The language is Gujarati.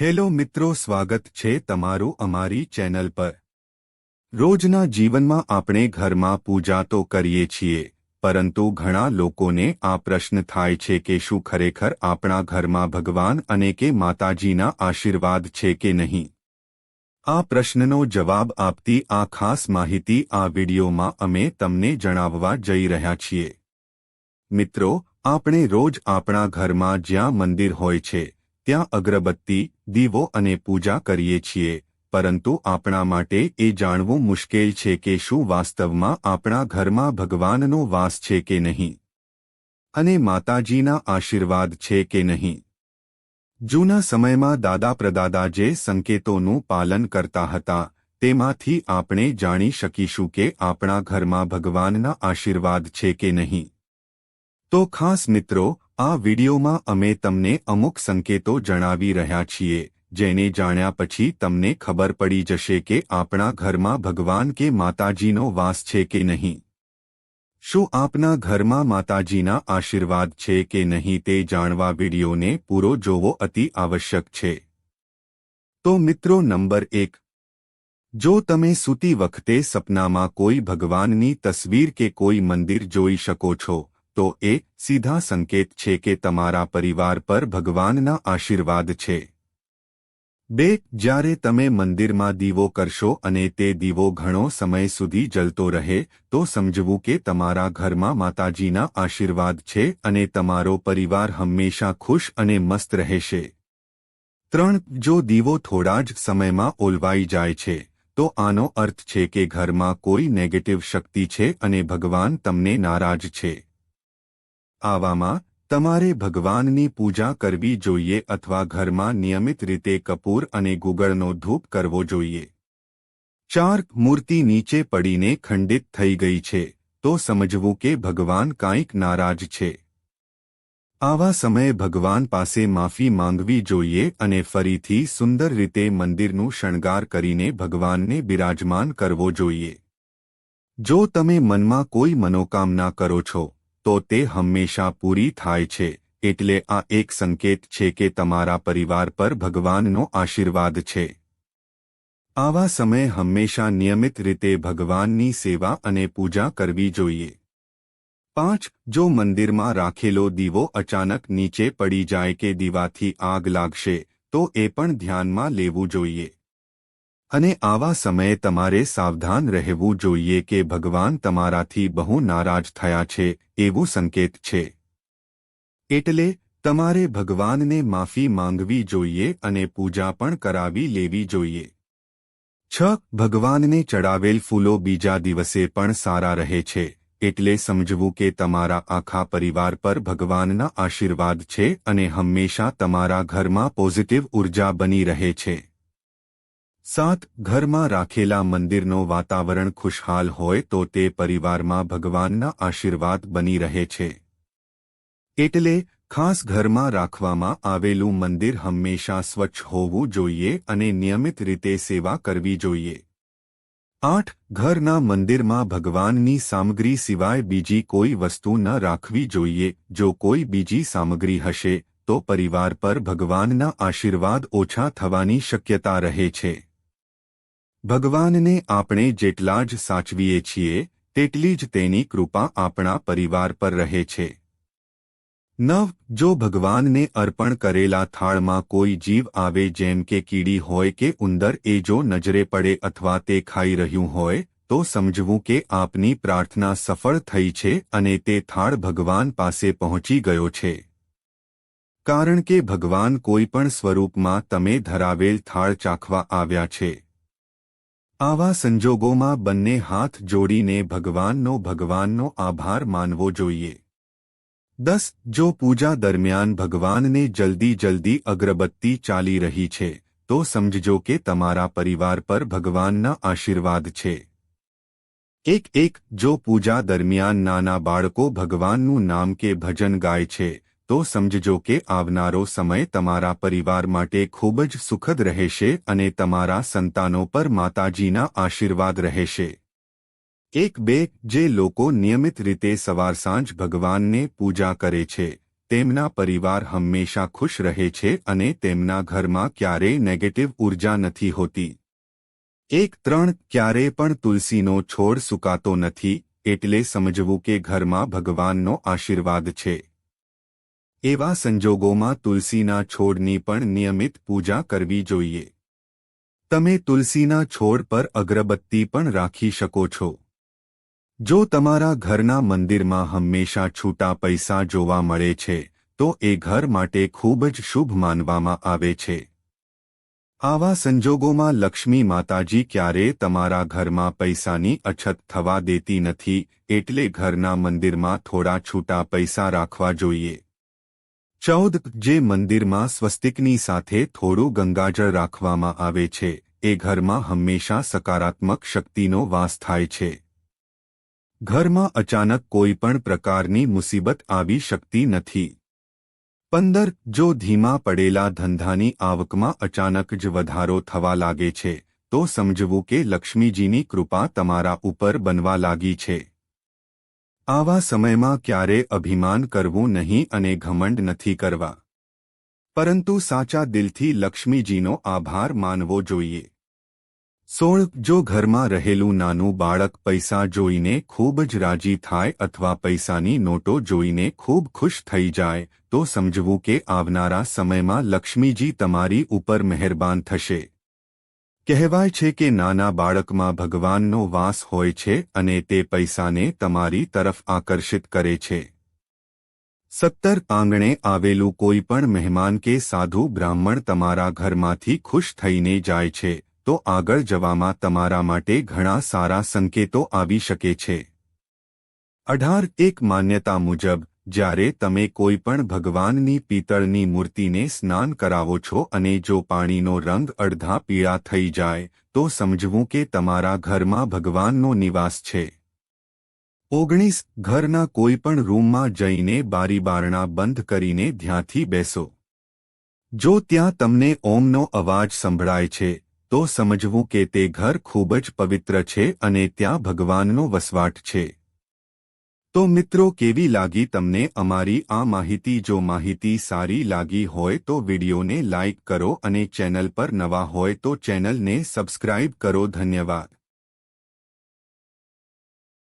હેલો મિત્રો, સ્વાગત છે તમારું અમારી ચેનલ પર. રોજના જીવનમાં આપણે ઘરમાં પૂજા તો કરીએ છીએ, પરંતુ ઘણા લોકોને આ પ્રશ્ન થાય છે કે શું ખરેખર આપણા ઘરમાં ભગવાન અને કે માતાજીના આશીર્વાદ છે કે નહીં? આ પ્રશ્નનો જવાબ આપતી આ ખાસ માહિતી આ વિડીયોમાં અમે તમને જણાવવા જઈ રહ્યા છીએ. મિત્રો, આપણે રોજ આપણા ઘરમાં જ્યાં મંદિર હોય છે ત્યાં અગરબત્તી, દીવો અને પૂજા કરીએ છીએ, પરંતુ આપણા માટે એ જાણવું મુશ્કેલ છે કે શું વાસ્તવમાં આપણા ઘરમાં ભગવાનનો વાસ છે કે નહીં. અને માતાજીના આશીર્વાદ છે કે નહીં. જૂના સમયમાં દાદા પ્રદાદા જે સંકેતોનું પાલન કરતા હતા, તેમાંથી આપણે જાણી શકીશું કે આપણા ઘરમાં ભગવાનના આશીર્વાદ છે કે નહીં. તો ખાસ મિત્રો આ વિડિયોમાં અમે તમને અમુક સંકેતો જણાવી રહ્યા છીએ, જેને જાણ્યા પછી તમને ખબર પડી જશે કે આપણા ઘરમાં ભગવાન કે માતાજીનો વાસ છે કે નહીં. શું આપના ઘરમાં માતાજીના આશીર્વાદ છે કે નહીં તે જાણવા વિડિયોને પૂરો જોવો અતિ આવશ્યક છે. તો મિત્રો નંબર એક. જો તમે સૂતી વખતે સપનામાં કોઈ ભગવાનની તસવીર કે કોઈ મંદિર જોઈ શકો છો તો એ સીધા સંકેત છે કે તમારા પરિવાર પર ભગવાનના આશીર્વાદ છે. બે, જ્યારે તમે મંદિરમાં દીવો કરશો અને તે દીવો ઘણો સમય સુધી જલતો રહે, તો સમજવું કે તમારા ઘરમાં માતાજીના આશીર્વાદ છે અને તમારો પરિવાર હંમેશા ખુશ અને મસ્ત રહેશે. ત્રણ, જો દીવો થોડા જ સમયમાં ઓલવાઈ જાય છે, તો આનો અર્થ છે કે ઘરમાં કોઈ નેગેટિવ શક્તિ છે અને ભગવાન તમને નારાજ છે. આવામાં, તમારે ભગવાનની પૂજા કરવી જોઈએ અથવા ઘરમાં નિયમિત રીતે કપૂર અને ગુગળનો ધૂપ કરવો જોઈએ. ચાર, મૂર્તિ નીચે પડીને ખંડિત થઈ ગઈ છે, તો સમજવું કે ભગવાન કાંઈક નારાજ છે. આવા સમયે ભગવાન પાસે માફી માંગવી જોઈએ અને ફરીથી સુંદર રીતે મંદિરનું શણગાર કરીને ભગવાનને બિરાજમાન કરવો જોઈએ. જો તમે મનમાં કોઈ મનોકામના કરો છો તો તે હંમેશા પૂરી થાય છે, એટલે આ એક સંકેત છે કે તમારા પરિવાર પર ભગવાનનો આશીર્વાદ છે. આવા સમયે હંમેશા નિયમિત રીતે ભગવાનની સેવા અને પૂજા કરવી જોઈએ. પાંચ, જો મંદિરમાં રાખેલો દીવો અચાનક નીચે પડી જાય કે દીવાથી આગ લાગશે, તો એ પણ ધ્યાનમાં લેવું જોઈએ. અને આવા સમયે તમારે સાવધાન રહેવું જોઈએ કે ભગવાન તમારાથી બહુ નારાજ થયા છે, એવું સંકેત છે. એટલે, તમારે ભગવાનને માફી માંગવી જોઈએ અને પૂજા પણ કરાવી લેવી જોઈએ. છ, ભગવાનને ચડાવેલ ફૂલો બીજા દિવસે પણ સારા રહે છે, એટલે સમજવું કે તમારા આખા પરિવાર પર ભગવાનના આશીર્વાદ છે અને હંમેશા તમારા ઘરમાં પોઝિટિવ ઊર્જા બની રહે છે. સાત ઘરમાં રાખેલા મંદિરનો વાતાવરણ ખુશહાલ હોય તો તે પરિવારમાં ભગવાનના આશીર્વાદ બની રહે છે. એટલે ખાસ ઘરમાં રાખવામાં આવેલું મંદિર હંમેશા સ્વચ્છ હોવું જોઈએ અને નિયમિત રીતે સેવા કરવી જોઈએ. આઠ ઘરના મંદિરમાં ભગવાનની સામગ્રી સિવાય બીજી કોઈ વસ્તુ ન રાખવી જોઈએ. જો કોઈ બીજી સામગ્રી હશે, તો પરિવાર પર ભગવાનના આશીર્વાદ ઓછા થવાની શક્યતા રહે છે. ભગવાનને આપણે જેટલા જ સાચવીએ છીએ, તેટલી જ તેની કૃપા આપણા પરિવાર પર રહે છે. નવ, જો ભગવાનને અર્પણ કરેલા થાળમાં કોઈ જીવ આવે જેમ કે કીડી હોય કે ઉંદર એ જો નજરે પડે અથવા તે ખાઈ રહ્યું હોય, તો સમજવું કે આપની પ્રાર્થના સફળ થઈ છે અને તે થાળ ભગવાન પાસે પહોંચી ગયો છે. કારણ કે ભગવાન કોઈ પણ સ્વરૂપમાં તમે ધરાવેલ થાળ ચાખવા આવ્યા છે. આવા સંજોગોમાં બંને હાથ જોડીને ભગવાનનો ભગવાનનો આભાર માનવો જોઈએ. દસ, જો પૂજા દરમિયાન ભગવાનને જલ્દી જલ્દી અગરબત્તી ચાલી રહી છે, તો સમજજો કે તમારા પરિવાર પર ભગવાનના આશીર્વાદ છે. એક એક, જો પૂજા દરમિયાન નાના બાળકો ભગવાનનું નામ કે ભજન ગાય છે તો સમજજો કે આવનારો સમય તમારા પરિવાર માટે ખૂબ જ સુખદ રહેશે અને તમારા સંતાનો પર માતાજીના આશીર્વાદ રહેશે. એક બે, જે લોકો નિયમિત રીતે સવાર સાંજ ભગવાનને પૂજા કરે છે, તેમના પરિવાર હંમેશા ખુશ રહે છે અને તેમના ઘરમાં ક્યારેય નેગેટિવ ઊર્જા નથી હોતી. એક ત્રણ, ક્યારેય પણ તુલસીનો છોડ સુકાતો નથી, એટલે સમજવું કે ઘરમાં ભગવાનનો આશીર્વાદ છે. એવા સંજોગોમાં તુલસીના છોડની પણ નિયમિત પૂજા કરવી જોઈએ. તમે તુલસીના છોડ પર અગરબત્તી પણ રાખી શકો છો. જો તમારા ઘરના મંદિરમાં હંમેશા છૂટા પૈસા જોવા મળે છે, તો એ ઘર માટે ખૂબ જ શુભ માનવામાં આવે છે. આવા સંજોગોમાં લક્ષ્મી માતાજી ક્યારે તમારા ઘરમાં પૈસાની અછત થવા દેતી નથી, એટલે ઘરના મંદિરમાં થોડા છૂટા પૈસા રાખવા જોઈએ. ચૌદ જે મંદિરમાં સ્વસ્તિકની સાથે થોડું ગંગાજળ રાખવામાં આવે છે, એ ઘરમાં હંમેશા સકારાત્મક શક્તિનો વાસ થાય છે. ઘરમાં અચાનક કોઈ પણ પ્રકારની મુસીબત આવી શકતી નથી. પંદર, જો ધીમા પડેલા ધંધાની આવકમાં અચાનક જ વધારો થવા લાગે છે, તો સમજવું કે લક્ષ્મીજીની કૃપા તમારા ઉપર બનવા લાગી છે. આવા સમયમાં ક્યારે અભિમાન કરવું નહીં અને ઘમંડ નથી કરવા. પરંતુ સાચા દિલથી લક્ષ્મીજીનો આભાર માનવો જોઈએ. સોળ, જો ઘરમાં રહેલું નાનું બાળક પૈસા જોઈને ખૂબ જ રાજી થાય અથવા પૈસાની નોટો જોઈને ખૂબ ખુશ થઈ જાય, તો સમજવું કે આવનારા સમયમાં લક્ષ્મીજી તમારી ઉપર મહેરબાન થશે. કહેવાય છે કે નાના બાળકમાં ભગવાનનો વાસ હોય છે અને તે પૈસાને તમારી તરફ આકર્ષિત કરે છે. સત્તર આંગણે આવેલું કોઈ પણ મહેમાન કે સાધુ બ્રાહ્મણ તમારા ઘરમાંથી ખુશ થઈને જાય છે, તો આગળ જવામાં તમારા માટે ઘણા સારા સંકેતો આવી શકે છે. અઢાર એક માન્યતા મુજબ જ્યારે તમે કોઈ પણ ભગવાનની પિત્તળની મૂર્તિને સ્નાન કરાવો છો અને જો પાણીનો રંગ અડધા પીળા થઈ જાય, તો સમજવું કે તમારા ઘરમાં ભગવાનનો નિવાસ છે. ઓગણીસ, ઘરના કોઈપણ રૂમમાં જઈને બારીબારણા બંધ કરીને ધ્યાંથી બેસો. જો ત્યાં તમને ઓમનો અવાજ સંભળાય છે, તો સમજવું કે તે ઘર ખૂબ જ પવિત્ર છે અને ત્યાં ભગવાનનો વસવાટ છે. તો મિત્રો, કેવી લાગી તમને અમારી આ માહિતી? જો માહિતી સારી લાગી હોય તો વિડીયોને લાઇક કરો અને ચેનલ પર નવા હોય તો ચેનલને સબસ્ક્રાઇબ કરો. ધન્યવાદ.